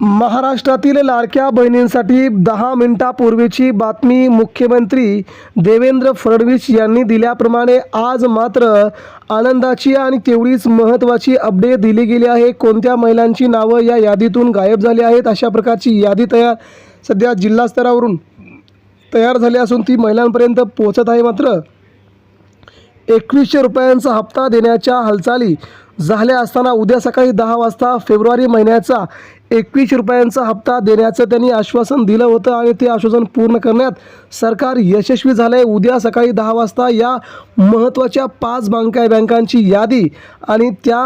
महाराष्ट्रातील लाडक्या बहिणींसाठी दहा मिनिटापूर्वीची बातमी मुख्यमंत्री देवेंद्र फडणवीस यांनी दिल्याप्रमाणे आज मात्र आनंदाची आणि तेवढीच महत्त्वाची अपडेट दिली गेली आहे. कोणत्या महिलांची नावं या यादीतून गायब झाली आहेत? अशा प्रकारची यादी तयार सध्या जिल्हा स्तरावरून तयार झाली असून ती महिलांपर्यंत पोहोचत आहे मात्र एकवीसशे रुपयांचा हप्ता देण्याच्या हालचाली झाल्या असताना उद्या सकाळी दहा वाजता फेब्रुवारी महिन्याचा एकवीस रुपयांचा हप्ता देण्याचं त्यांनी आश्वासन दिलं होतं आणि ते आश्वासन पूर्ण करण्यात सरकार यशस्वी झालं आहे उद्या सकाळी दहा वाजता या महत्त्वाच्या पाच बँका बँकांची यादी आणि त्या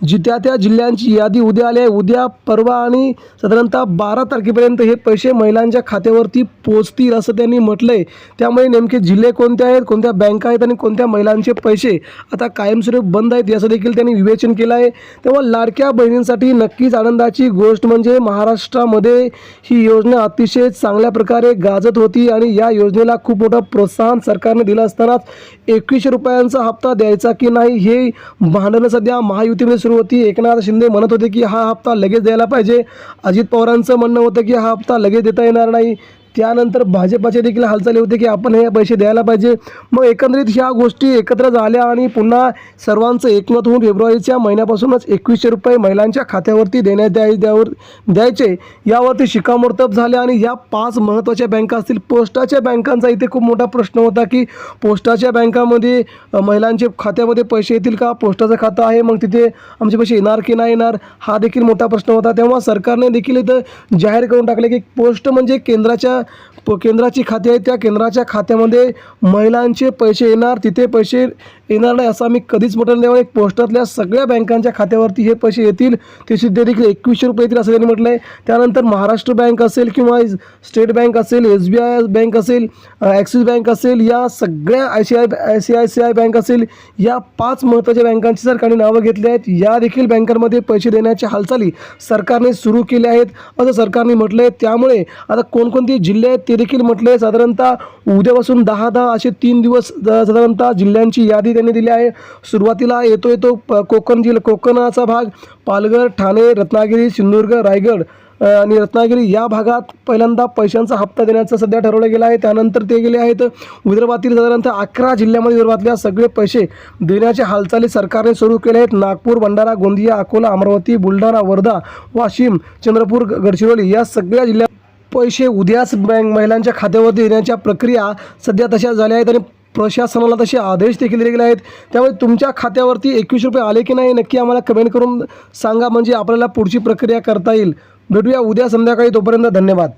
जि त्या त्या जिल्ह्यांची यादी उद्या आली आहे. उद्या परवा आणि साधारणतः बारा तारखेपर्यंत हे पैसे महिलांच्या खात्यावरती पोचतील असं त्यांनी म्हटलं आहे त्यामुळे नेमके जिल्हे कोणते आहेत कोणत्या बँका आहेत आणि कोणत्या महिलांचे पैसे आता कायमस्वरूप बंद आहेत याचं देखील त्यांनी विवेचन केलं आहे. तेव्हा लाडक्या बहिणींसाठी नक्कीच आनंदाची गोष्ट म्हणजे महाराष्ट्रामध्ये ही योजना अतिशय चांगल्या प्रकारे गाजत होती आणि या योजनेला खूप मोठं प्रोत्साहन सरकारने दिलं असतानाच एकवीसशे रुपयांचा हप्ता द्यायचा की नाही हे भांडणं सध्या महायुतीमध्ये सुरुवाती होती. एकनाथ शिंदे म्हणत होते की हा हप्ता लगेच द्यायला पाहिजे. अजित पवारांचं म्हणणं होतं की हा हप्ता लगेच देता येणार नाही. त्यानंतर भाजपाचे देखील हालचाली होते की आपण हे पैसे द्यायला पाहिजे. मग एकंदरीत ह्या गोष्टी एकत्र झाल्या आणि पुन्हा सर्वांचं एकमत होऊन फेब्रुवारीच्या महिन्यापासूनच एकवीसशे रुपये महिलांच्या खात्यावरती देण्यात द्याय द्यावर द्यायचे. यावरती शिक्कामोर्तब झाले आणि या पाच महत्त्वाच्या बँका असतील. पोस्टाच्या बँकांचा इथे खूप मोठा प्रश्न होता की पोस्टाच्या बँकामध्ये महिलांचे खात्यामध्ये पैसे येतील का? पोस्टाचं खातं आहे मग तिथे आमचे पैसे येणार की नाही येणार? हा देखील मोठा प्रश्न होता. तेव्हा सरकारने देखील इथं जाहीर करून टाकले की पोस्ट म्हणजे केंद्राच्या केंद्राची खाती आहेत. त्या केंद्राच्या खात्यामध्ये महिलांचे पैसे येणार तिथे पैसे येणार नाही असं आम्ही कधीच म्हटलं नाही. एक पोस्टातल्या सगळ्या बँकांच्या खात्यावरती हे पैसे येतील. ते सुद्धा देखील एकवीसशे रुपये येतील असं त्यांनी म्हटलं आहे त्यानंतर महाराष्ट्र बँक असेल किंवा स्टेट बँक असेल एस बी आय बँक असेल ॲक्सिस बँक असेल या सगळ्या I C I I C I C I bank असेल या पाच महत्त्वाच्या बँकांची सरकारने नावं घेतली आहेत या देखील बँकांमध्ये पैसे देण्याच्या हालचाली सरकारने सुरू केल्या आहेत. असं सरकारने म्हटलं आहे त्यामुळे आता कोणकोणती जिल्हे आहेत ते देखील म्हटले साधारणतः उद्यापासून दहा दहा असे तीन दिवस साधारणतः जिल्ह्यांची यादी त्यांनी दिली आहे. सुरुवातीला येतो येतो प- कोकण जिल्हा कोकणाचा भाग पालघर ठाणे रत्नागिरी सिंधुदुर्ग रायगड आणि रत्नागिरी या भागात पहिल्यांदा पैशांचा हप्ता देण्याचं सध्या ठरवलं गेलं आहे. त्यानंतर ते गेले आहेत. विदर्भातील साधारणतः अकरा जिल्ह्यामध्ये विदर्भातल्या सगळे पैसे देण्याच्या हालचाली सरकारने सुरू केले आहेत. नागपूर भंडारा गोंदिया अकोला अमरावती बुलढाणा वर्धा वाशिम चंद्रपूर गडचिरोली या सगळ्या जिल्ह्यात पैसे उद्याच बँक महिलांच्या खात्यावरती देण्याच्या प्रक्रिया सध्या तशा झाल्या आहेत आणि प्रशासनाला तसे आदेश देखील दिले गेले आहेत. त्यामुळे तुमच्या खात्यावरती एकवीस रुपये आले की नाही नक्की आम्हाला कमेंट करून सांगा. म्हणजे आपल्याला पुढची प्रक्रिया करता येईल. भेटूया उद्या संध्याकाळी. तोपर्यंत धन्यवाद.